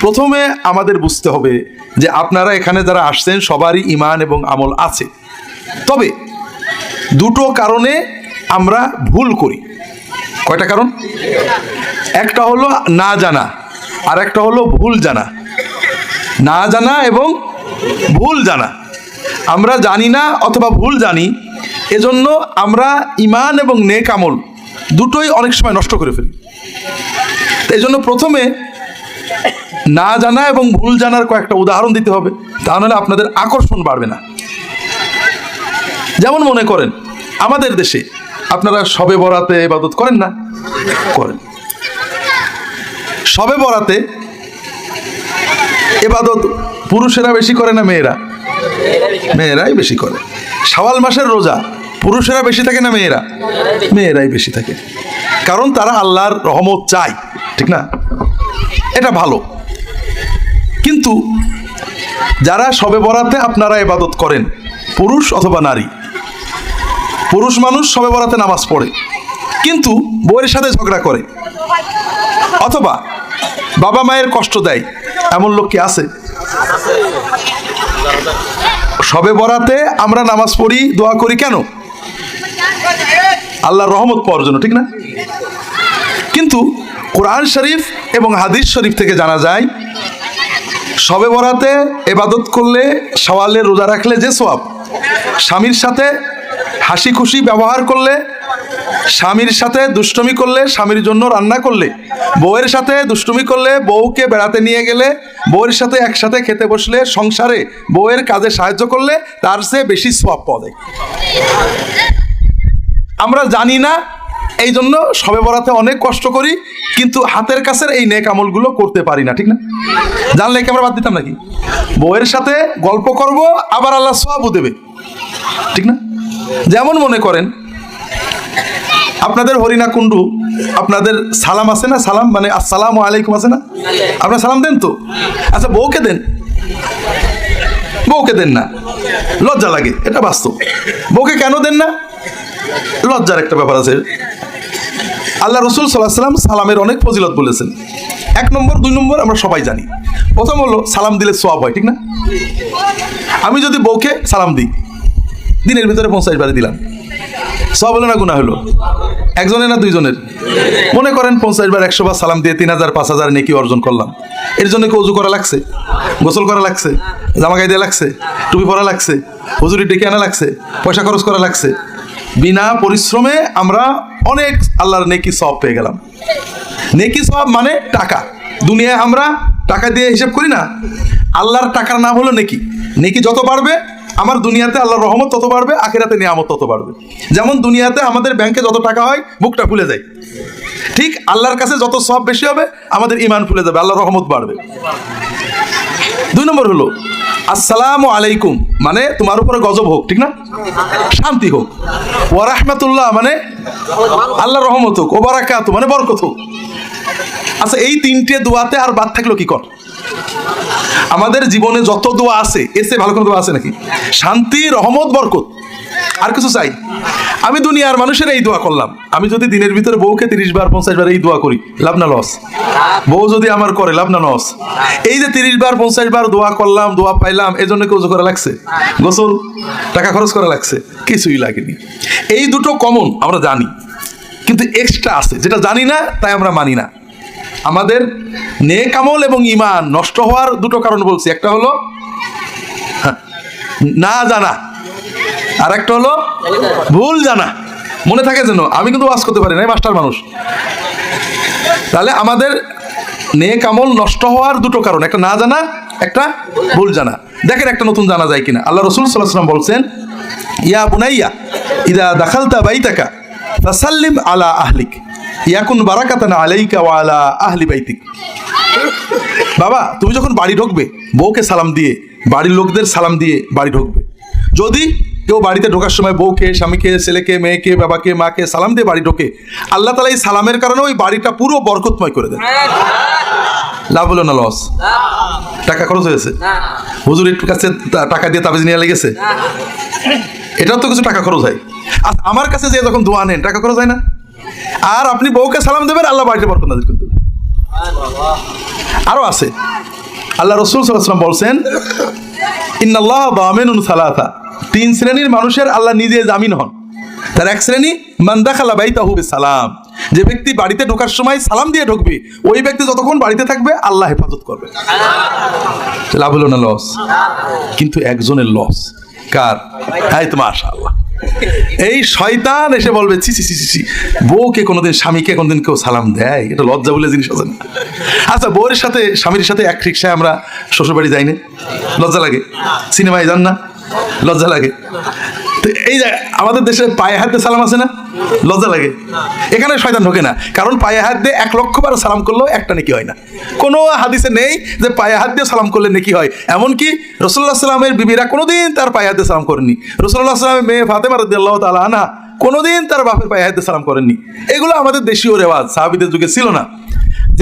প্রথমে আমাদের বুঝতে হবে যে আপনারা এখানে যারা আসছেন, সবারই ইমান এবং আমল আছে। তবে দুটো কারণে আমরা ভুল করি। কয়টা কারণ? একটা হলো না জানা, আর একটা হলো ভুল জানা। না জানা এবং ভুল জানা। আমরা জানি না অথবা ভুল জানি, এজন্য আমরা ইমান এবং নেক আমল দুটোই অনেক সময় নষ্ট করে ফেলি। এই জন্য প্রথমে না জানা এবং ভুল জানার কয়েকটা উদাহরণ দিতে হবে, তা নাহলে আপনাদের আকর্ষণ বাড়বে না। যেমন মনে করেন, আমাদের দেশে আপনারা সবে বরাতে ইবাদত করেন না? করেন। সবে বরাতে এবাদত পুরুষেরা বেশি করে না মেয়েরা? মেয়েরাই বেশি করে। শাওয়াল মাসের রোজা পুরুষেরা বেশি থাকে না মেয়েরা? মেয়েরাই বেশি থাকে। কারণ তারা আল্লাহর রহমত চায়, ঠিক না? এটা ভালো। কিন্তু যারা সবে বরাতে আপনারা এবাদত করেন, পুরুষ অথবা নারী, পুরুষ মানুষ সবে বরাতে নামাজ পড়ে, কিন্তু বউয়ের সাথে ঝগড়া করে, অথবা বাবা মায়ের কষ্ট দেয়, এমন লোক কি আছে? সবে বরাতে আমরা নামাজ পড়ি, দোয়া করি কেন? আল্লাহর রহমত পাওয়ার জন্য, ঠিক না? কিন্তু কোরআন শরীফ এবং হাদিস শরীফ থেকে জানা যায়, সবে বরাতে এবাদত করলে, সওয়ালে রোজা রাখলে যে সোয়াব স্বামীর সাথে হাসি খুশি ব্যবহার করলে, স্বামীর সাথে দুষ্টমি করলে, স্বামীর জন্য রান্না করলে, বউয়ের সাথে দুষ্টুমি করলে, বউকে বেড়াতে নিয়ে গেলে, বউয়ের সাথে একসাথে খেতে বসলে, সংসারে বউয়ের কাজে সাহায্য করলে, তার চেয়ে বেশি সোয়াব পাওয়া যায়। আমরা জানি না এই জন্য সবে বরাতে অনেক কষ্ট করি, কিন্তু হাতের কাছের এই নেক আমলগুলো করতে পারি না, ঠিক না? জানলে কি আমরা বাদ দিতাম নাকি? বউয়ের সাথে গল্প করব, আবার আল্লাহ সোয়াবও দেবে, ঠিক না? যেমন মনে করেন, আপনাদের হরিণা কুণ্ডু, আপনাদের সালাম আছে না? সালাম মানে আসসালাম আলাইকুম আছে না? আপনার সালাম দেন তো? আচ্ছা বউকে দেন। বউকে দেন না। লজ্জা লাগে, এটা বাস্তব। বউকে কেন দেন না? লজ্জার একটা ব্যাপার আছে। আল্লাহ রসুল সাল্লাহ সাল্লাম সালামের অনেক ফজিলত বলেছেন। এক নম্বর, দুই নম্বর আমরা সবাই জানি। প্রথম হলো, সালাম দিলে সোয়াব হয়, ঠিক না? আমি যদি বউকে সালাম দিই, দিনের ভিতরে পঞ্চাশ বারে দিলাম। সব হলো না গুণা হলো? একজনের না দুইজনের? মনে করেন পঞ্চাশ বার, একশো বার সালাম দিয়ে তিন হাজার, পাঁচ হাজার নেকি অর্জন করলাম। এর জন্য কি উজু করা লাগছে? গোসল করা লাগছে? জামা গায়ে দেওয়া লাগছে? টুপি পরা লাগছে? হুজুরি ডেকে আনা লাগছে? পয়সা খরচ করা লাগছে? বিনা পরিশ্রমে আমরা অনেক আল্লাহর নেকি সব পেয়ে গেলাম। নেকি সব মানে টাকা। দুনিয়ায় আমরা টাকা দিয়ে হিসাব করি না। আল্লাহর টাকার নাম হলো নেকি। নেকি যত বাড়বে, আমার দুনিয়াতে আল্লাহর রহমত তত বাড়বে, আখেরাতে নিয়ামত তত বাড়বে। যেমন দুনিয়াতে আমাদের ব্যাংকে যত টাকা হয়, বুকটা ফুলে যায়। ঠিক আল্লাহর কাছে যত সব বেশি হবে, আমাদের ইমান ফুলে যাবে, আল্লাহর রহমত বাড়বে। দুই নম্বর হলো, আসসালামু আলাইকুম মানে তোমার উপরে গজব হোক, ঠিক না? শান্তি হোক। ওয়ারাহমাতুল্লাহ মানে আল্লাহ রহমত হোক ওবারাকাত মানে বরকত হোক। আচ্ছা এই তিনটে দোয়াতে আর বাদ থাকল কি কর? আমাদের জীবনে যত দোয়া আছে এসে ভালো কোনো দোয়া আছে নাকি? শান্তি, রহমত, বরকত। আর কিছু চাই। আমি দুনিয়ার মানুষের এই দোয়া করলাম। আমি যদি দিনের ভিতরে বউকে তিরিশ বার পঞ্চাশ বার এই দোয়া করি লাভ না লস? বউ যদি আমার করে লাভ না লস? এই যে তিরিশ বার পঞ্চাশ বার দোয়া করলাম দোয়া পাইলাম এই জন্য কেউ করা লাগছে? গোসল? টাকা খরচ করা লাগছে? কিছুই লাগেনি। এই দুটো কমন আমরা জানি। কিন্তু এক্সট্রা আছে। যেটা জানি না তাই আমরা মানি না। আমাদের নেক আমল এবং ইমান নষ্ট হওয়ার দুটো কারণ বলছি। একটা হলো হ্যাঁ, না জানা। আর একটা হলো ভুল জানা। মনে থাকে যেন, আমি কিন্তু ওয়াজ করতে পারি না মাস্টার মানুষ। তাহলে আমাদের নেক আমল নষ্ট হওয়ার দুটো কারণ, একটা না জানা, একটা ভুল জানা। দেখেন একটা নতুন জানা যায় কিনা। আল্লাহ রসুল সাল্লাহ সাল্লাম বলছেন, ইয়া বুনাইয়া, ইদা দাখালতা বাইতাকা, ফাসাল্লিম আলা আহলিক, ইয়াকুন বারাকাতান আলাইকা ওয়া আলা আহলি বাইতিক। বাবা, তুমি যখন বাড়ি ঢুকবে, বউকে সালাম দিয়ে, বাড়ির লোকদের সালাম দিয়ে বাড়ি ঢুকবে। যদি কেউ বাড়িতে ঢোকার সময় বউকে, স্বামীকে, ছেলেকে, মেয়েকে, বাবাকে, মাকে সালাম দিয়ে বাড়ি ঢোকে। আল্লাহ তালা এই সালামের কারণে ওই বাড়িটা পুরো বরকতময় করে দেয় লাভ হলো না লস টাকা খরচ হয়েছে হুজুরের কাছে টাকা দিয়ে তাবিজ নিয়ে লেগেছে? এটাও তো কিছু টাকা খরচ হয়। আর আমার কাছে যে যখন দোয়া নেন, টাকা খরচ হয় না? আর আপনি বউকে সালাম দেবেন, আল্লাহ বাড়িতে বরকত নাজির করে দেবেন। আরও আছে। আল্লাহ রসুল সাল্লাম বলছেন, ইন্নাল্লাহ দামেনুন সালাথা তিন শ্রেণির মানুষের আল্লাহ নিজে জামিন হন। তার এক শ্রেণি মান্দাখালা বাইতা হুবে সালাম যে ব্যক্তি বাড়িতে ঢোকার সময় সালাম দিয়ে ঢুকবে, ওই ব্যক্তি যতক্ষণ বাড়িতে থাকবে, আল্লাহ হেফাজত করবে। লাভ হলো না লস? কিন্তু একজনের লস। কার? হ্যাঁ তো মাশা আল্লাহ এই শয়তান এসে বলবে ছি ছি ছি ছি, বউকে কোনোদিন স্বামীকে কোনোদিন কেউ সালাম দেয়? এটা লজ্জা বলে জিনিস আছে না। আচ্ছা বউয়ের সাথে স্বামীর সাথে এক রিক্সায় আমরা শ্বশুরবাড়ি যাই না লজ্জা লাগে। সিনেমায় যান না? লজ্জা লাগে। তো এই যে আমাদের দেশে পায়ে হাত দিয়ে সালাম আছে না? লজ্জা লাগে। এখানে শয়তান ঢোকে না। কারণ পায়ে হাত দিয়ে এক লক্ষ বার সালাম করলেও একটা নেকি হয় না। কোনো হাদিসে নেই যে পায়ে হাত দিয়ে সালাম করলে নেকি হয়। এমনকি রসুল্লাহ সাল্লামের বিবিরা কোনোদিন তার পায়ে হাত দিয়ে সালাম করেনি রসুল্লাহ সাল্লামের মেয়ে ফাতেমা রাদিয়াল্লাহু তাআলা আনা কোনোদিন তার বাপের পায়ে হাত সালাম করেননি। এগুলো আমাদের দেশীয় রেওয়াজ, সাহাবিদের যুগে ছিল না।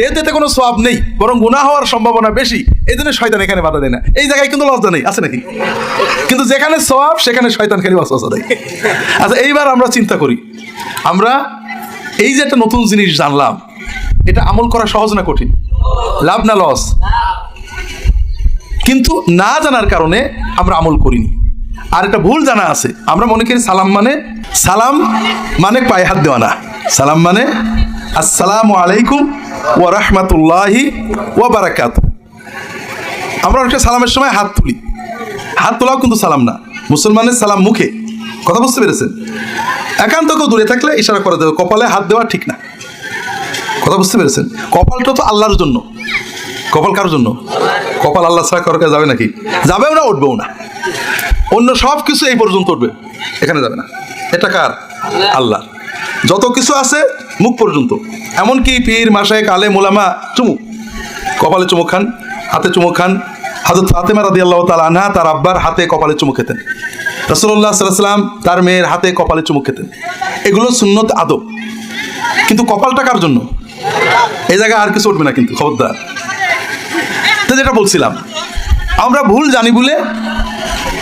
এতে কোনো সব নেই, বরং গুনাহ হওয়ার সম্ভাবনা বেশি এই জন্য শয়তান এখানে বাধা দেয় না। এই জায়গায় কিন্তু লজ্জা নেই, আছে নাকি? কিন্তু যেখানে সব সেখানে শয়তান খালি বাসা দেয়। আচ্ছা এইবার আমরা চিন্তা করি। আমরা এই যে একটা নতুন জিনিস জানলাম, এটা আমল করা সহজ না কঠিন? লাভ না লস? কিন্তু না জানার কারণে আমরা আমল করিনি। আর একটা ভুল জানা আছে, আমরা মনে করি সালাম মানে সালাম মানে পায়ে হাত দেওয়া না। সালাম মানে আসসালামু আলাইকুম ওয়া রাহমাতুল্লাহি ওয়া বারাকাত আমরা অনেকটা সালামের সময় হাত তুলি। হাত তোলাও কিন্তু সালাম না। মুসলমানের সালাম মুখে। কথা বুঝতে পেরেছেন? একান্ত কেউ দূরে থাকলে ইশারা করে দেবে কপালে হাত দেওয়া ঠিক না। কথা বুঝতে পেরেছেন? কপালটা তো আল্লাহর জন্য। কপাল কার জন্য? কপাল আল্লাহ ছাড়া কারও যাবে নাকি? যাবেও না, উঠবেও না। অন্য সব কিছু এই পর্যন্ত উঠবে। এখানে যাবে না। এটা কার? আল্লাহ। যত কিছু আছে মুখ পর্যন্ত। এমনকি পীর মাসায় কালে মোলামা চুমুক কপালে চুমুক খান, হাতে চুমুক খান। হাজরত ফাতেমা রাদি আল্লাহ তাল আনহা তার আব্বার হাতে কপালে চুমুক খেতেন। রসল্লাহ সাল্লাম তার মেয়ের হাতে কপালে চুমুক খেতেন। এগুলো সুন্নত আদব। কিন্তু কপালটা কার জন্য? এই জায়গায় আর কিছু উঠবে না কিন্তু, খবরদার। তো যেটা বলছিলাম, আমরা ভুল জানি বলে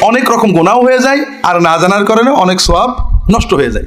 অনেক রকম গোনাও হয়ে যায়, আর না জানার কারণে অনেক সব নষ্ট হয়ে যায়।